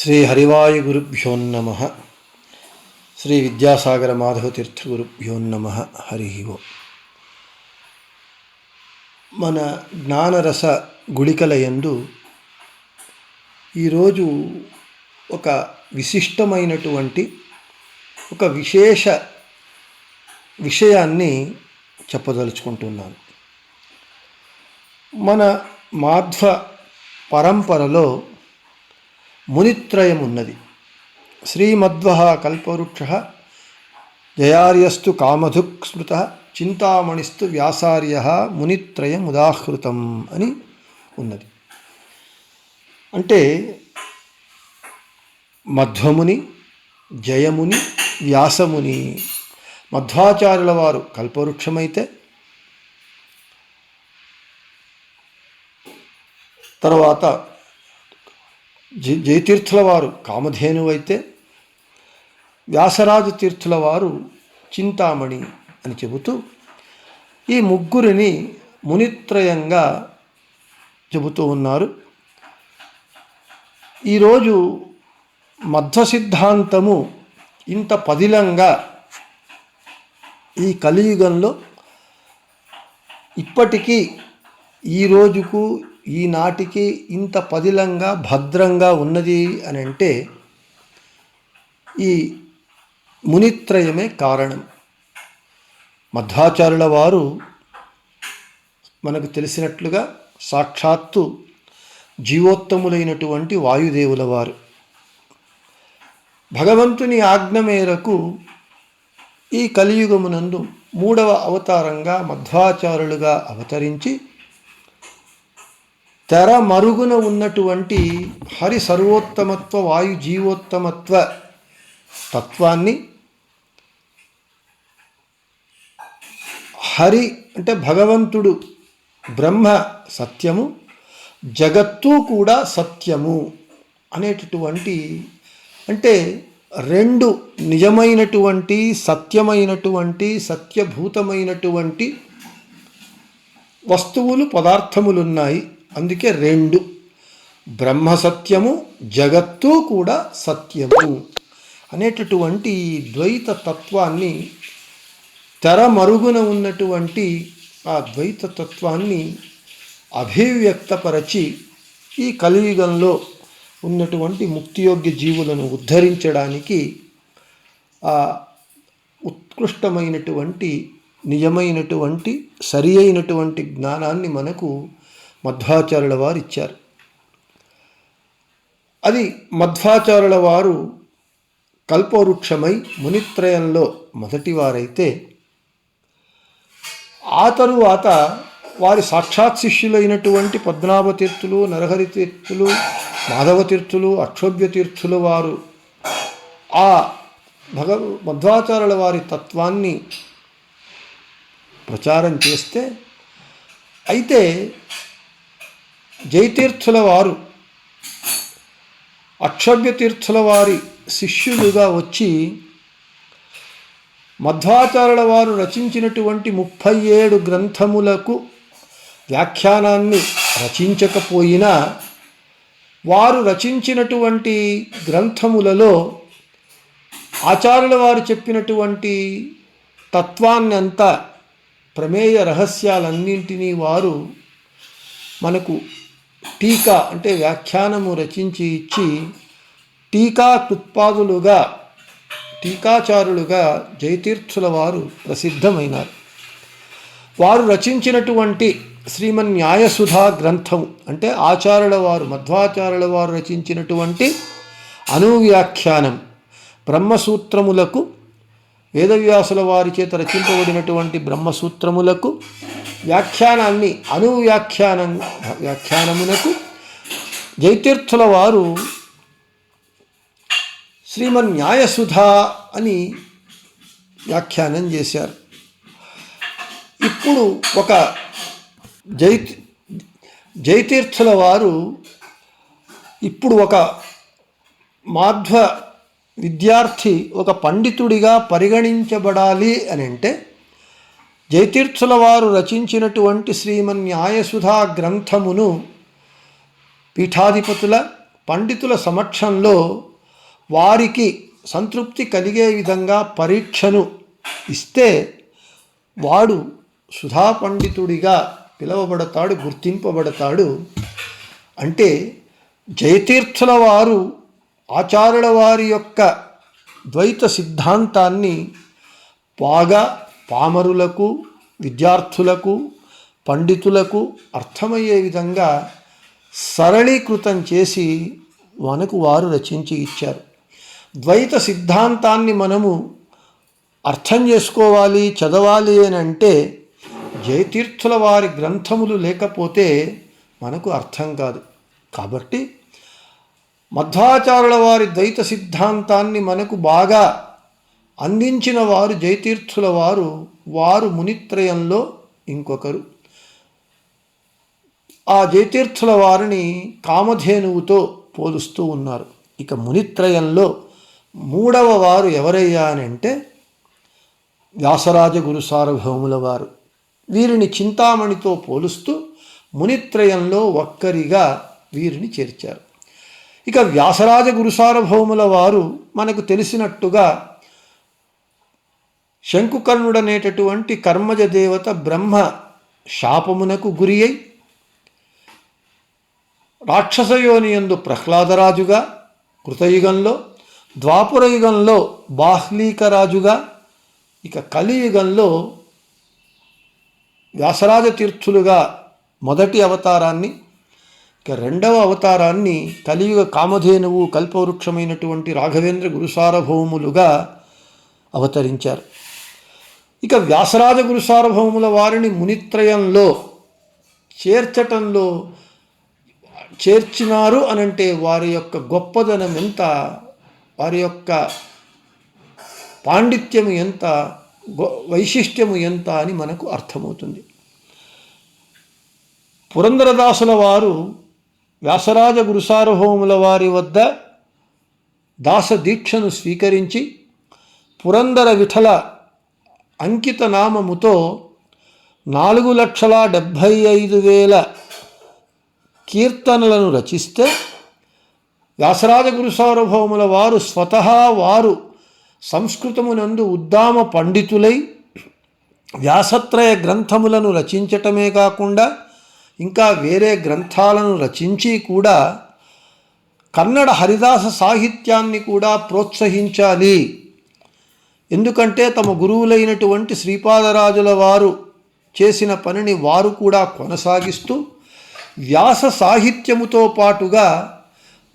శ్రీ హరివాయు గురుభ్యో నమ శ్రీ విద్యాసాగర మాధవతీర్థ గురుభ్యో నమ హరి ఓం మన జ్ఞానరస గుళికల యందు ఈరోజు ఒక విశిష్టమైనటువంటి ఒక విశేష విషయాన్ని చెప్పదలుచుకుంటున్నాను. మన మాధ్వ పరంపరలో మునిత్రయం ఉన్నది శ్రీమధ్వ కల్పవృక్ష జయార్యస్తు కామధుక్ స్మృత చింతామణిస్తు వ్యాసార్య మునిత్రయం ఉదాహృతం అని ఉన్నది. అంటే మధ్వముని జయముని వ్యాసముని మధ్వాచార్యుల వారు కల్పవృక్షమైతే తర్వాత జయతీర్థుల వారు కామధేను అయితే వ్యాసరాజు తీర్థుల వారు చింతామణి అని చెబుతూ ఈ ముగ్గురిని మునిత్రయంగా చెబుతూ ఉన్నారు. ఈరోజు మధ్వ సిద్ధాంతము ఇంత పదిలంగా ఈ కలియుగంలో ఇప్పటికీ ఈ రోజుకు ఈనాటికి ఇంత పదిలంగా భద్రంగా ఉన్నది అని అంటే ఈ మునిత్రయమే కారణం. మధ్వాచార్యుల వారు మనకు తెలిసినట్లుగా సాక్షాత్తు జీవోత్తములైనటువంటి వాయుదేవుల వారు. భగవంతుని ఆజ్ఞ మేరకు ఈ కలియుగమునందు మూడవ అవతారంగా మధ్వాచారులుగా అవతరించి తెర మరుగున ఉన్నటువంటి హరి సర్వోత్తమత్వ వాయు జీవోత్తమత్వ తత్వాన్ని హరి అంటే భగవంతుడు బ్రహ్మ సత్యము జగత్తు కూడా సత్యము అనేటటువంటి అంటే రెండు నిజమైనటువంటి సత్యమైనటువంటి సత్యభూతమైనటువంటి వస్తువులు పదార్థములున్నాయి. అందుకే రెండు. బ్రహ్మ సత్యము జగత్తు కూడా సత్యము అనేటటువంటి ద్వైత తత్వాన్ని తెర మరుగున ఉన్నటువంటి ఆ ద్వైత తత్వాన్ని అభివ్యక్తపరచి ఈ కలియుగంలో ఉన్నటువంటి ముక్తియోగ్య జీవులను ఉద్ధరించడానికి ఆ ఉత్కృష్టమైనటువంటి నిజమైనటువంటి సరి అయినటువంటి జ్ఞానాన్ని మనకు మధ్వాచార్యుల వారు ఇచ్చారు అది మధ్వాచార్యుల వారు కల్పవృక్షమై మునిత్రయంలో మొదటివారైతే ఆ తరువాత వారి సాక్షాత్ శిష్యులైనటువంటి పద్మనాభ తీర్థులు నరహరి తీర్థులు మాధవ తీర్థులు అక్షోభ్య తీర్థుల వారు ఆ భగ మధ్వాచార్యుల వారి తత్వాన్ని ప్రచారం చేస్తే అయితే జయతీర్థుల వారు అక్షభ్యతీర్థుల వారి శిష్యులుగా వచ్చి మధ్వాచార్యుల వారు రచించినటువంటి ముప్పై ఏడు గ్రంథములకు వ్యాఖ్యానాన్ని రచించకపోయినా వారు రచించినటువంటి గ్రంథములలో ఆచార్యుల వారు చెప్పినటువంటి తత్వాన్ని అంతా ప్రమేయ రహస్యాలన్నింటినీ వారు మనకు టీకా అంటే వ్యాఖ్యానము రచించి ఇచ్చి టీకా కృత్పాదులుగా టీకాచారులుగా జయతీర్థుల వారు ప్రసిద్ధమైనారు. వారు రచించినటువంటి శ్రీమన్ న్యాయసుధా గ్రంథం అంటే ఆచార్యుల వారు మధ్వాచార్యుల వారు రచించినటువంటి అనువ్యాఖ్యానం బ్రహ్మసూత్రములకు వేదవ్యాసుల వారి చేత రచింపబడినటువంటి బ్రహ్మసూత్రములకు వ్యాఖ్యానాన్ని అనువ్యాఖ్యానం వ్యాఖ్యానమునకు జైతీర్థుల వారు శ్రీమన్ న్యాయసుధ అని వ్యాఖ్యానం చేశారు. ఇప్పుడు ఒక జై జైతీర్థుల వారు ఇప్పుడు ఒక మాధ్వ విద్యార్థి ఒక పండితుడిగా పరిగణించబడాలి అని అంటే జయతీర్థుల వారు రచించినటువంటి శ్రీమన్యాయసుధా గ్రంథమును పీఠాధిపతుల పండితుల సమక్షంలో వారికి సంతృప్తి కలిగే విధంగా పరీక్షను ఇస్తే వాడు సుధా పండితుడిగా పిలువబడతాడు గుర్తింపబడతాడు. అంటే జయతీర్థుల వారు ఆచార్యుల వారి యొక్క ద్వైత సిద్ధాంతాన్ని బాగా పామరులకు విద్యార్థులకు పండితులకు అర్థమయ్యే విధంగా సరళీకృతం చేసి మనకు వారు రచించి ఇచ్చారు. ద్వైత సిద్ధాంతాన్ని మనము అర్థం చేసుకోవాలి చదవాలి అని అంటే జయతీర్థుల వారి గ్రంథములు లేకపోతే మనకు అర్థం కాదు. కాబట్టి మధ్వాచారుల వారి ద్వైత సిద్ధాంతాన్ని మనకు బాగా అందించిన వారు జయతీర్థుల వారు వారు మునిత్రయంలో ఇంకొకరు. ఆ జయతీర్థుల వారిని కామధేనువుతో పోలుస్తూ ఉన్నారు. ఇక మునిత్రయంలో మూడవ వారు ఎవరయ్యా అని అంటే వ్యాసరాజ గురు సార్వభౌముల వారు. వీరిని చింతామణితో పోలుస్తూ మునిత్రయంలో ఒక్కరిగా వీరిని చేర్చారు. ఇక వ్యాసరాజ గురుసార్వభౌముల వారు మనకు తెలిసినట్టుగా శంకుకర్ణుడనేటటువంటి కర్మజ దేవత బ్రహ్మ శాపమునకు గురి అయి రాక్షసయోనియందు ప్రహ్లాదరాజుగా కృతయుగంలో ద్వాపురయుగంలో బాహ్లీకరాజుగా ఇక కలియుగంలో వ్యాసరాజ తీర్థులుగా మొదటి అవతారాన్ని ఇక రెండవ అవతారాన్ని కలియుగ కామధేనువు కల్పవృక్షమైనటువంటి రాఘవేంద్ర గురుసారభౌములుగా అవతరించారు. ఇక వ్యాసరాజ గురుసారభౌముల వారిని మునిత్రయంలో చేర్చటంలో చేర్చినారు అనంటే వారి యొక్క గొప్పదనం ఎంత వారి యొక్క పాండిత్యము ఎంత గొ- వైశిష్ట్యము ఎంత అని మనకు అర్థమవుతుంది. పురందరదాసుల వారు వ్యాసరాజ గురుసార్వభౌముల వారి వద్ద దాసదీక్షను స్వీకరించి పురందర విఠల అంకిత నామముతో నాలుగు లక్షల డెబ్భై ఐదు వేల కీర్తనలను రచిస్తే వ్యాసరాజ గురుసార్వభౌముల వారు స్వతహా వారు సంస్కృతమునందు ఉద్దామ పండితులై వ్యాసత్రయ గ్రంథములను రచించటమే కాకుండా ఇంకా వేరే గ్రంథాలను రచించి కూడా కన్నడ హరిదాస సాహిత్యాన్ని కూడా ప్రోత్సహించాలి. ఎందుకంటే తమ గురువులైనటువంటి శ్రీపాదరాజుల వారు చేసిన పనిని వారు కూడా కొనసాగిస్తూ వ్యాస సాహిత్యముతో పాటుగా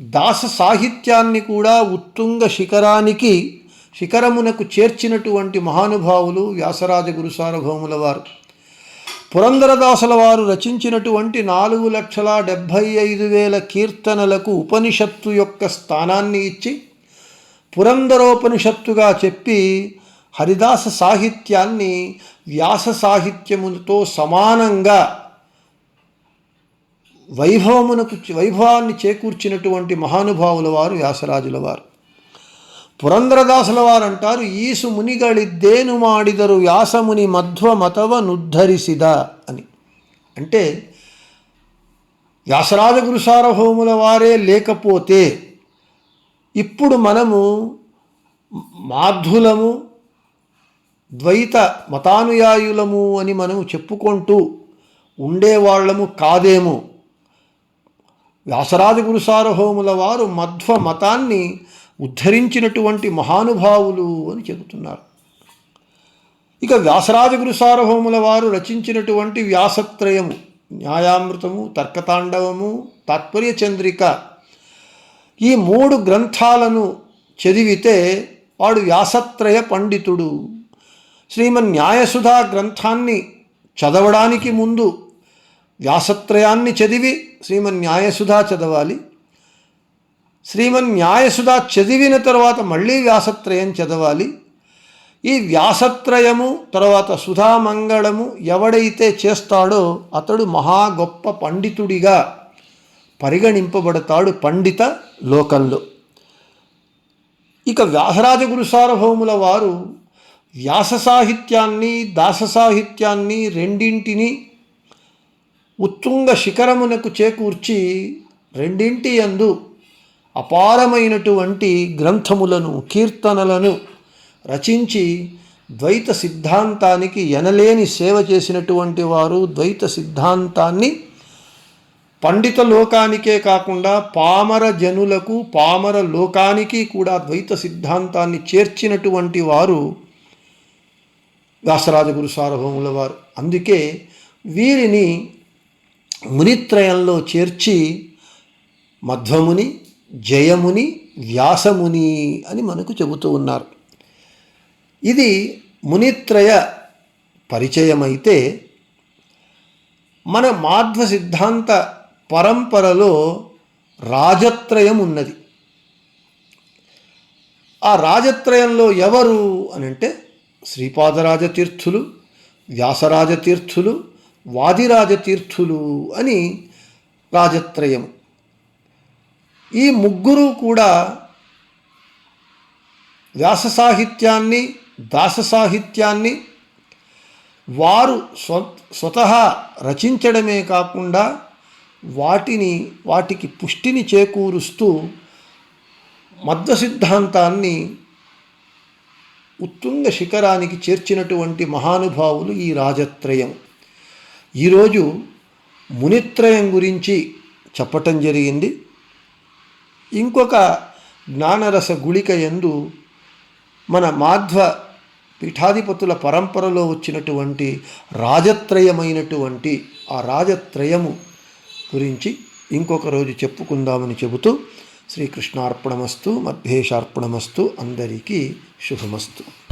దాస సాహిత్యాన్ని కూడా ఉత్తుంగ శిఖరానికి శిఖరమునకు చేర్చినటువంటి మహానుభావులు వ్యాసరాజ గురు సార్వభౌముల వారు. పురంధరదాసుల వారు రచించినటువంటి నాలుగు లక్షల డెబ్భై ఐదు వేల కీర్తనలకు ఉపనిషత్తు యొక్క స్థానాన్ని ఇచ్చి పురందరోపనిషత్తుగా చెప్పి హరిదాస సాహిత్యాన్ని వ్యాస సాహిత్యముతో సమానంగా వైభవమునకు వైభవాన్ని చేకూర్చినటువంటి మహానుభావుల వారు వ్యాసరాజుల వారు. ಪುರಂದರದಾಸಲ ವಾರಂಟಾರು ಈಸು ಮುನಿಗಳಿದ್ದೇನು ಮಾಡಿದರು ವ್ಯಾಸಮುನಿ ಮಧ್ವ మతవనుద్ధరిసిద అని అంటే వ్యాసరాజ గురు సార్వభౌముల వారే లేకపోతే ఇప్పుడు మనము మాధ్యులము ద్వైత మతానుయాయులము అని మనము చెప్పుకుంటూ ఉండేవాళ్ళము కాదేమో వ్యాసరాజ గురు సార్వభౌముల వారు మధ్వ మతాన్ని ఉద్ధరించినటువంటి మహానుభావులు అని చెబుతున్నారు. ఇక వ్యాసరాజ సార్వభౌముల వారు రచించినటువంటి వ్యాసత్రయము న్యాయామృతము తర్కతాండవము తాత్పర్య చంద్రిక ఈ మూడు గ్రంథాలను చదివితే వాడు వ్యాసత్రయ పండితుడు. శ్రీమన్ న్యాయసుధా గ్రంథాన్ని చదవడానికి ముందు వ్యాసత్రయాన్ని చదివి శ్రీమన్ న్యాయసుధా చదవాలి. శ్రీమన్ న్యాయసుధ చదివిన తర్వాత మళ్ళీ వ్యాసత్రయం చదవాలి. ఈ వ్యాసత్రయము తర్వాత సుధామంగళము ఎవడైతే చేస్తాడో అతడు మహా గొప్ప పండితుడిగా పరిగణింపబడతాడు పండిత లోకంలో. ఇక వ్యాసరాజగురు సార్వభౌముల వారు వ్యాస సాహిత్యాన్ని దాస సాహిత్యాన్ని రెండింటిని ఉత్తుంగ శిఖరమునకు చేకూర్చి రెండింటి యందు అపారమైనటువంటి గ్రంథములను కీర్తనలను రచించి ద్వైత సిద్ధాంతానికి ఎనలేని సేవ చేసినటువంటి వారు ద్వైత సిద్ధాంతాన్ని పండిత లోకానికే కాకుండా పామర జనులకు పామర లోకానికి కూడా ద్వైత సిద్ధాంతాన్ని చేర్చినటువంటి వారు వ్యాసరాజగురు సార్వభౌముల వారు. అందుకే వీరిని మునిత్రయంలో చేర్చి మధ్వముని జయముని వ్యాసముని అని మనకు చెబుతూ ఉన్నారు. ఇది మునిత్రయ పరిచయమైతే మన మాధ్వ సిద్ధాంత పరంపరలో రాజత్రయం ఉన్నది. ఆ రాజత్రయంలో ఎవరు అని అంటే శ్రీపాదరాజతీర్థులు వ్యాసరాజతీర్థులు వాదిరాజతీర్థులు అని రాజత్రయం. ఈ ముగ్గురు కూడా వ్యాస సాహిత్యాన్ని దాస సాహిత్యాన్ని వారు స్వ స్వతహా రచించడమే కాకుండా వాటిని వాటికి పుష్టిని చేకూరుస్తూ మధ్వ సిద్ధాంతాన్ని ఉత్తుంగ శిఖరానికి చేర్చినటువంటి మహానుభావులు ఈ రాజత్రయం. ఈరోజు మునిత్రయం గురించి చెప్పటం జరిగింది. ఇంకొక జ్ఞానరస గుళిక ఎందు మన మాధ్వ పీఠాధిపతుల పరంపరలో వచ్చినటువంటి రాజత్రయమైనటువంటి ఆ రాజత్రయము గురించి ఇంకొక రోజు చెప్పుకుందామని చెబుతూ శ్రీకృష్ణార్పణమస్తు మధ్యేశార్పణమస్తు అందరికీ శుభమస్తు.